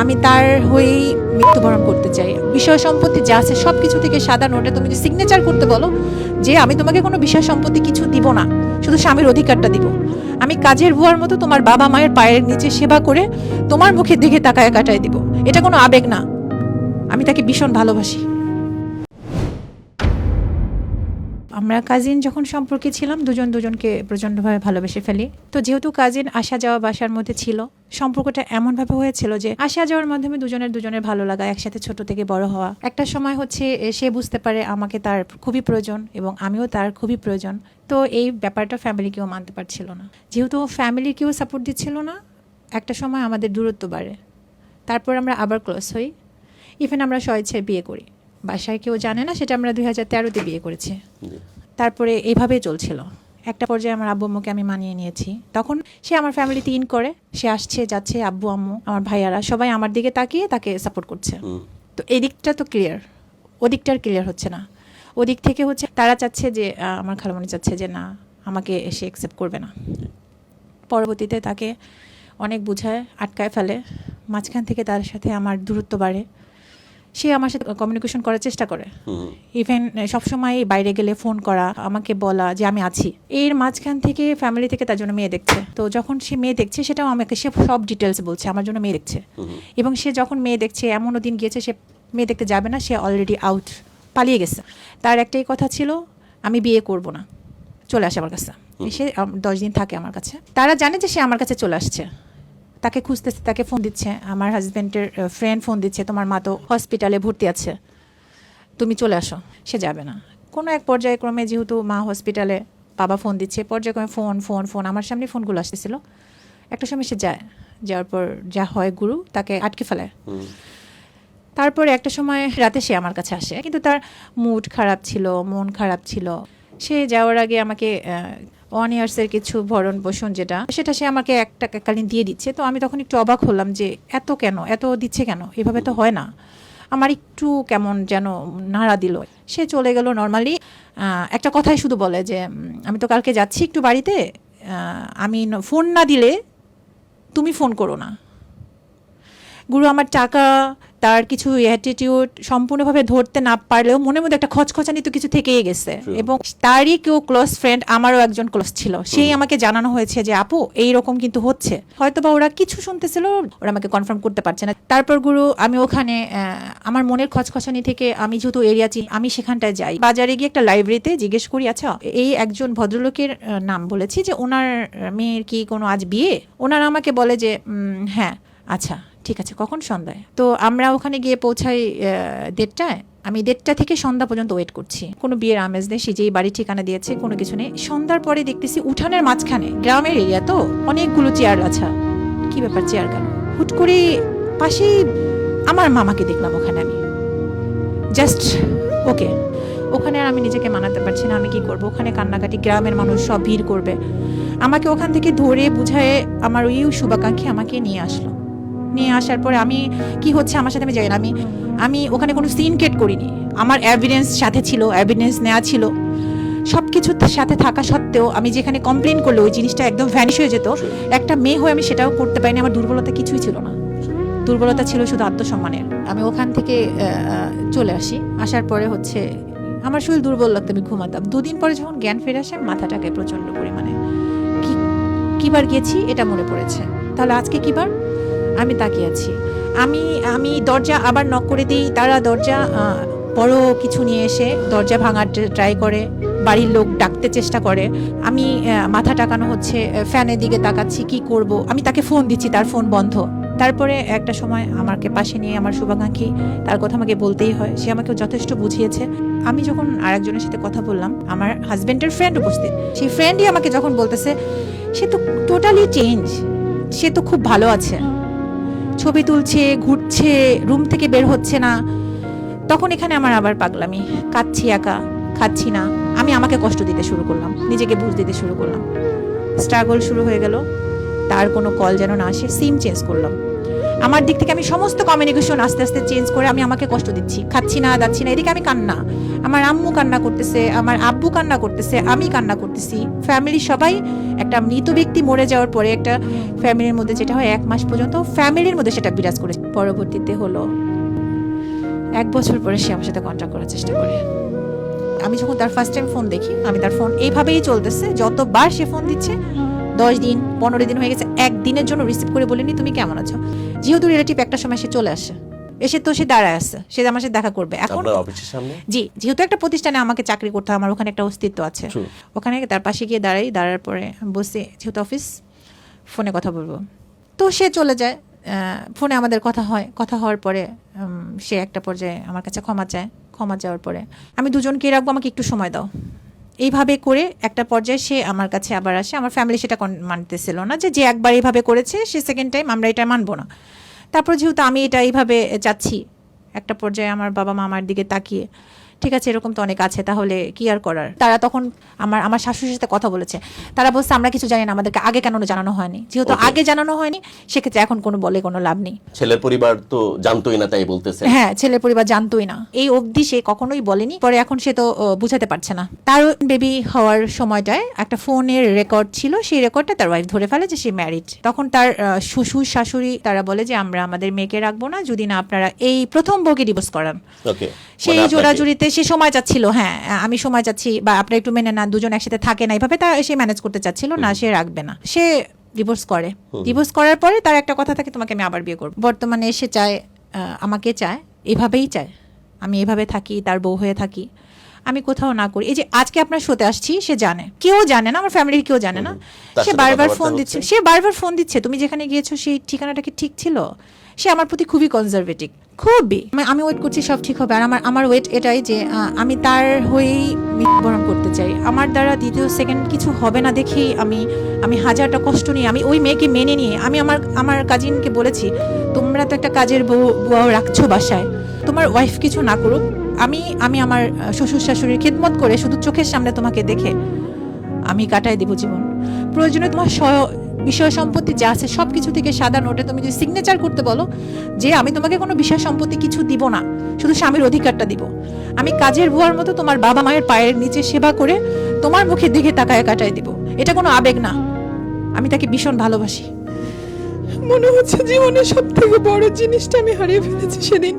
আমি তার হয়েই মৃত্যুবরণ করতে চাই। বিষয় সম্পত্তি যা আছে সব কিছু থেকে সাদা নোটে তুমি যে সিগনেচার করতে বলো, যে আমি তোমাকে কোনো বিষয় সম্পত্তি কিছু দিব না, শুধু স্বামীর অধিকারটা দিব। আমি কাজের বুয়ার মতো তোমার বাবা মায়ের পায়ের নিচে সেবা করে তোমার মুখের দিকে তাকায় কাটায় দিব। এটা কোনো আবেগ না। আমি তাকে ভীষণ ভালোবাসি। আমরা কাজিন যখন সম্পর্কে ছিলাম, দুজন দুজনকে প্রচণ্ডভাবে ভালোবেসে ফেলি। তো যেহেতু কাজিন আসা যাওয়া বাসার মধ্যে ছিল, সম্পর্কটা এমনভাবে হয়েছিল যে আসা যাওয়ার মাধ্যমে দুজনের দুজনের ভালো লাগা, একসাথে ছোট থেকে বড় হওয়া। একটা সময় হচ্ছে সে বুঝতে পারে আমাকে তার খুবই প্রয়োজন এবং আমিও তার খুবই প্রয়োজন। তো এই ব্যাপারটা ফ্যামিলি কেউ মানতে পারছিল না। যেহেতু ফ্যামিলি কেউ সাপোর্ট দিচ্ছিল না, একটা সময় আমাদের দূরত্ব বাড়ে। তারপর আমরা আবার ক্লোজ হই। ইভেন আমরা স্বেচ্ছায় বিয়ে করি। বাসায় কেউ জানে না, সেটা আমরা দুই হাজার তেরোতে বিয়ে করেছি। তারপরে এইভাবেই চলছিল। একটা পর্যায়ে আমার আব্বু আম্মুকে আমি মানিয়ে নিয়েছি। তখন সে আমার ফ্যামিলিতে ইন করে সে আসছে যাচ্ছে আব্বু আম্মু আমার ভাইয়ারা সবাই আমার দিকে তাকিয়ে তাকে সাপোর্ট করছে। তো এই দিকটা তো ক্লিয়ার ওদিকটার ক্লিয়ার হচ্ছে না। ওদিক থেকে হচ্ছে তারা চাচ্ছে যে আমার খালামণি চাচ্ছে যে না আমাকে এসে অ্যাকসেপ্ট করবে না। পরবর্তীতে তাকে অনেক বুঝায় আটকায় ফেলে। মাঝখান থেকে তার সাথে আমার দূরত্ব বাড়ে। সে আমার সাথে কমিউনিকেশন করার চেষ্টা করে। ইভেন সবসময় বাইরে গেলে ফোন করা আমাকে বলা যে আমি আছি। এর মাঝখান থেকে ফ্যামিলি থেকে তার জন্য মেয়ে দেখছে। তো যখন সে মেয়ে দেখছে সেটাও আমাকে সে সব ডিটেলস বলছে আমার জন্য মেয়ে দেখছে। এবং সে যখন মেয়ে দেখছে এমনও দিন গিয়েছে সে মেয়ে দেখতে যাবে না সে অলরেডি আউট পালিয়ে গেছে। তার একটাই কথা ছিল আমি বিয়ে করব না চলে আসে আমার কাছে। এসে আম, দশ দিন থাকে আমার কাছে। তারা জানে যে সে আমার কাছে চলে আসছে। তাকে খুঁজতেছে তাকে ফোন দিচ্ছে। আমার হাজব্যান্ডের ফ্রেন্ড ফোন দিচ্ছে তোমার মা তো হসপিটালে ভর্তি আছে। তুমি চলে আসো সে যাবে না। কোনো এক পর্যায়ক্রমে যেহেতু মা হসপিটালে বাবা ফোন দিচ্ছে পর্যায়ক্রমে ফোন ফোন ফোন আমার সামনে ফোনগুলো আসতেছিল। একটা সময় সে যায় যাওয়ার পর যা হয় গুরু তাকে আটকে ফেলায় তারপরে একটা সময় রাতে সে আমার কাছে আসে কিন্তু তার মুড খারাপ ছিল মন খারাপ ছিল। সে যাওয়ার আগে আমাকে ওয়ান ইয়ার্সের কিছু ভরণ পোষণ যেটা, সেটা সে আমাকে এক টাকাকালীন দিয়ে দিচ্ছে। তো আমি তখন একটু অবাক হলাম যে, এত কেন? এত দিচ্ছে কেন? এভাবে তো হয় না। আমার একটু কেমন যেন নাড়া দিল। সে চলে গেল নর্মালি একটা কথাই শুধু বলে যে আমি তো কালকে যাচ্ছি একটু বাড়িতে আমি ফোন না দিলে তুমি ফোন করো না। গুরু, আমার টাকা তার কিছু অ্যাটিটিউড সম্পূর্ণভাবে ধরতে না পারলেও মনের মধ্যে একটা খচখচানি তো কিছু থেকেই গেছে। এবং তারই কেউ ক্লোজ ফ্রেন্ড আমারও একজন ক্লোজ ছিল। সেই আমাকে জানানো হয়েছে যে আপু এই রকম কিন্তু হচ্ছে। হয়তো বা ওরা কিছু শুনতেছিল ওরা আমাকে কনফার্ম করতে পারছে না। তারপর গুরু আমি ওখানে আমার মনের খচখচানি থেকে আমি যেহেতু এরিয়া চিনি আমি সেখানটায় যাই। বাজারে গিয়ে একটা লাইব্রেরিতে জিজ্ঞেস করি আচ্ছা এই একজন ভদ্রলোকের নাম বলেছি যে ওনার মেয়ের কি কোনো আজ বিয়ে? ওনারা আমাকে বলে যে হ্যাঁ আচ্ছা। ঠিক আছে, কখন সন্ধ্যায়? তো আমরা ওখানে গিয়ে পৌঁছাই দেড়টায়। আমি দেড়টা থেকে সন্ধ্যা পর্যন্ত ওয়েট করছি। কোনো বিয়ের আমেজ নেই, সে যেই বাড়ি ঠিকানা দিয়েছে, কোনো কিছু নেই। সন্ধ্যার পরে দেখতেছি উঠানের মাঝখানে, গ্রামের এরিয়া তো, অনেকগুলো চেয়ার আছে। কি ব্যাপার চেয়ার কেন? হুট করে পাশেই আমার মামাকে দেখলাম ওখানে আমি। Just okay. ওখানে আর আমি নিজেকে মানাতে পারছি না, আমি কি করব? ওখানে কান্নাকাটি, গ্রামের মানুষ সব ভিড় করবে। আমাকে ওখান থেকে ধরে বুঝায়ে আমার ওই শুভাকাঙ্ক্ষী আমাকে নিয়ে আসলো। নিয়ে আসার পরে আমি কি হচ্ছে আমার সাথে আমি যাই না। আমি আমি ওখানে কোনো সিন কেট করিনি। আমার এভিডেন্স সাথে ছিল এভিডেন্স নেওয়া ছিল। সব কিছুর সাথে থাকা সত্ত্বেও আমি যেখানে কমপ্লেন করলে ওই জিনিসটা একদম ভ্যানিশ হয়ে যেত। একটা মেয়ে হয়ে আমি সেটাও করতে পারিনি। আমার দুর্বলতা কিছুই ছিল না। দুর্বলতা ছিল শুধু আত্মসম্মানের। আমি ওখান থেকে চলে আসি। আসার পরে হচ্ছে আমার শরীর দুর্বল লাগতো, আমি ঘুমাতাম। দুদিন পরে যখন জ্ঞান ফিরে আসে, মাথাটাকে প্রচণ্ড পরিমাণে কি, কিবার গেছি, এটা মনে পড়েছে। তাহলে আজকে কিবার? আমি তাকিয়ে আছি। আমি আমি দরজা আবার নক করে দিই, তারা দরজা বড় কিছু নিয়ে এসে দরজা ভাঙার ট্রাই করে, বাড়ির লোক ডাকতে চেষ্টা করে। আমি মাথা টাকানো হচ্ছে ফ্যানের দিকে তাকাচ্ছি, কি করব? আমি তাকে ফোন দিচ্ছি, তার ফোন বন্ধ। তারপরে একটা সময় আমাকে পাশে নিয়ে আমার শুভাকাঙ্ক্ষী, তার কথা আমাকে বলতেই হয়, সে আমাকে যথেষ্ট বুঝিয়েছে। আমি যখন আরেকজনের সাথে কথা বললাম, আমার হাজব্যান্ডের ফ্রেন্ড উপস্থিত, সেই ফ্রেন্ডই আমাকে যখন বলতেছে, সে তো টোটালি চেঞ্জ সে তো খুব ভালো আছে। ছবি তুলছে, ঘুরছে রুম থেকে বের হচ্ছে না। তখন এখানে আমার আবার পাগলামি। কাঁদছি একা, খাচ্ছি না। আমি আমাকে কষ্ট দিতে শুরু করলাম, নিজেকে বুঝ দিতে শুরু করলাম। স্ট্রাগল শুরু হয়ে গেল। তার কোনো কল যেন না আসে সিম চেঞ্জ করলাম। আমার দিক থেকে আমি সমস্ত কমিউনিকেশন আস্তে আস্তে চেঞ্জ করে আমি আমাকে কষ্ট দিচ্ছি। খাচ্ছি না, যাচ্ছি না, এদিকে আমি কান্না। আমার আম্মু কান্না করতেছে, আমার আব্বু কান্না করতেছে, আমি কান্না করতেছি। ফ্যামিলি সবাই একটা মৃত ব্যক্তি মরে যাওয়ার পরে একটা ফ্যামিলির মধ্যে যেটা হয়, এক মাস পর্যন্ত ফ্যামিলির মধ্যে সেটা বিরাজ করে পরবর্তীতে হলো। এক বছর পরে সে আমার সাথে কন্ট্যাক্ট করার চেষ্টা করে। আমি যখন তার ফার্স্ট টাইম ফোন দেখি, আমি তার ফোন এইভাবেই চলতেছে, যতবার সে ফোন দিচ্ছে দশ দিন পনেরো দিন হয়ে গেছে একদিনের জন্য রিসিভ করে বলিনি তুমি কেমন আছো? যেহেতু রিলেটিভ একটা সময় সে চলে আসে। এসে তো সে দাঁড়ায় আসছে সে আমার সাথে দেখা করবে। এখন অফিসের সামনে? জি যেহেতু একটা প্রতিষ্ঠানে আমাকে চাকরি করতে হয় আমার ওখানে একটা অস্তিত্ব আছে। ওখানে তার পাশে গিয়ে দাঁড়াই দাঁড়ার পরে বসে যেহেতু অফিস ফোনে কথা বলব। তো সে চলে যায় আহ, ফোনে আমাদের কথা হয় কথা হওয়ার পরে সে একটা পর্যায়ে আমার কাছে ক্ষমা চায়। ক্ষমা চাওয়ার পরে আমি দুজনকে রাখব আমাকে একটু সময় দাও। এইভাবে করে একটা পর্যায়ে সে আমার কাছে আবার আসে। আমার ফ্যামিলি সেটা মানতেছিল না যে যে একবার এইভাবে করেছে, সে সেকেন্ড টাইম আমরা এটা মানবো না। তারপর যেহেতু আমি এটা এইভাবে যাচ্ছি একটা পর্যায়ে আমার বাবা মা আমার দিকে তাকিয়ে। ঠিক আছে এরকম তো অনেক আছে তাহলে কি আর করার? তারা তখন আমার আমার শাশুড়ির সাথে কথা বলেছে। তারা বলছে আমরা কিছু জানি না আমাদেরকে আগে কেন জানানো হয়নি? যেহেতু আগে জানানো হয়নি সেক্ষেত্রে এখন কোনো বলে কোনো লাভ নেই। ছেলের পরিবার তো জানতোই না তাই বলতেছে। হ্যাঁ ছেলের পরিবার জানতোই না। এই অবধি সে কখনোই বলেনি পরে এখন সে তো বুঝাতে পারছে না। তার বেবি হওয়ার সময়টায় একটা ফোনের রেকর্ড ছিল সেই রেকর্ডটা তার ওয়াইফ ধরে ফেলে যে সে ম্যারিড তখন তার শ্বশুর শাশুড়ি তারা বলে যে আমরা আমাদের মেয়েকে রাখব না যদি না আপনারা এই প্রথম বউকে ডিভোর্স করান। সেই জোড়াজুড়িতে সে সময় চাচ্ছিল হ্যাঁ আমি সময় চাচ্ছি বা আপনারা একটু মেনে না দুজন একসাথে থাকে না এইভাবে তা সে ম্যানেজ করতে চাচ্ছিল না সে রাখবে না। সে ডিভোর্স করে। ডিভোর্স করার পরে তার একটা কথা থাকে তোমাকে আমি আবার বিয়ে করব। বর্তমানে সে চায় আমাকে চায় এভাবেই চায়। আমি এভাবে থাকি তার বউ হয়ে থাকি। আমি কোথাও না করি। এই যে আজকে আপনার শোতে আসছি সে জানে। কেউ জানে না আমার ফ্যামিলির কেউ জানে না। সে বারবার ফোন দিচ্ছে। সে বারবার ফোন দিচ্ছে তুমি যেখানে গিয়েছো সেই ঠিকানাটা কি ঠিক ছিল? সে আমার প্রতি খুবই কনজারভেটিভ খুবই। আমি- আমি ওয়েট করছি সব ঠিক হবে। আর আমার আমার ওয়েট এটাই যে আমি তার হয়েই মৃত্যুবরণ করতে চাই। আমার দ্বারা দ্বিতীয় সেকেন্ড কিছু হবে না দেখেই আমি আমি হাজারটা কষ্ট নিয়ে আমি ওই মেয়েকে মেনে নিয়ে আমি আমার আমার কাজিনকে বলেছি তোমরা তো একটা কাজের বউ বউ রাখছো বাসায়। তোমার ওয়াইফ কিছু না করুক। আমি আমি আমার শ্বশুর শাশুড়ির খেদমত করে শুধু চোখের সামনে তোমাকে দেখে আমি কাটাই দিব জীবন। প্রয়োজনে তোমার বিষয় সম্পত্তি যা আছে সব কিছু থেকে সাদা নোটে তুমি যদি সিগনেচার করতে বলো, যে আমি তোমাকে কোনো বিষয় সম্পত্তি কিছু দিব না, শুধু স্বামীর অধিকারটা দিব। আমি কাজের বুয়ার মতো তোমার বাবা মায়ের পায়ের নিচে সেবা করে তোমার মুখের দিকে তাকায় কাটায় দিব। এটা কোনো আবেগ না। আমি তাকে ভীষণ ভালোবাসি। মনে হচ্ছে জীবনের সব থেকে বড় জিনিসটা আমি হারিয়ে ফেলেছি সেদিন।